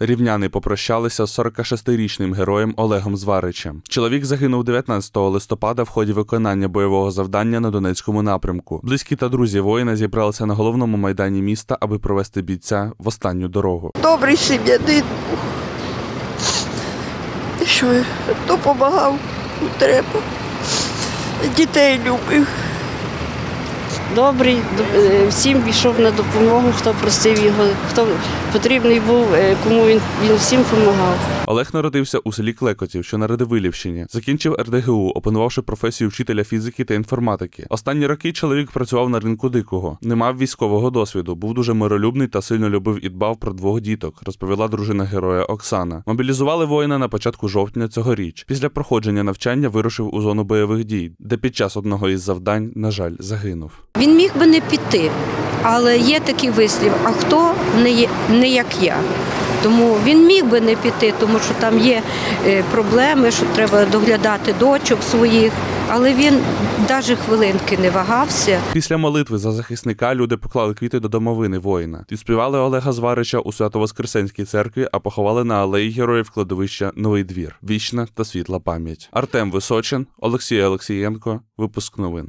Рівняни попрощалися з 46-річним героєм Олегом Зваричем. Чоловік загинув 19 листопада в ході виконання бойового завдання на Донецькому напрямку. Близькі та друзі воїна зібралися на головному майдані міста, аби провести бійця в останню дорогу. Добрий сім'янин. Що допомагав треба. Дітей любив. Добрий, е, всім пішов на допомогу, хто просив його, хто потрібний був, е, кому він, він всім допомагав. Олег народився у селі Клекотів, що на Радивилівщині. Закінчив РДГУ, опанувавши професію вчителя фізики та інформатики. Останні роки чоловік працював на ринку дикого, не мав військового досвіду, був дуже миролюбний та сильно любив і дбав про двох діток, розповіла дружина героя Оксана. Мобілізували воїна на початку жовтня цьогоріч. Після проходження навчання вирушив у зону бойових дій, де під час одного із завдань, на жаль, загинув. Він міг би не піти, але є такий вислів, а хто не, є, не як я. Тому він міг би не піти, тому що там є е, проблеми, що треба доглядати дочок своїх, але він навіть хвилинки не вагався. Після молитви за захисника люди поклали квіти до домовини воїна. Відспівали Олега Зварича у Свято-Воскресенській церкві, а поховали на алеї героїв кладовища Новий двір. Вічна та світла пам'ять. Артем Височин, Олексій Олексієнко. Випуск новин.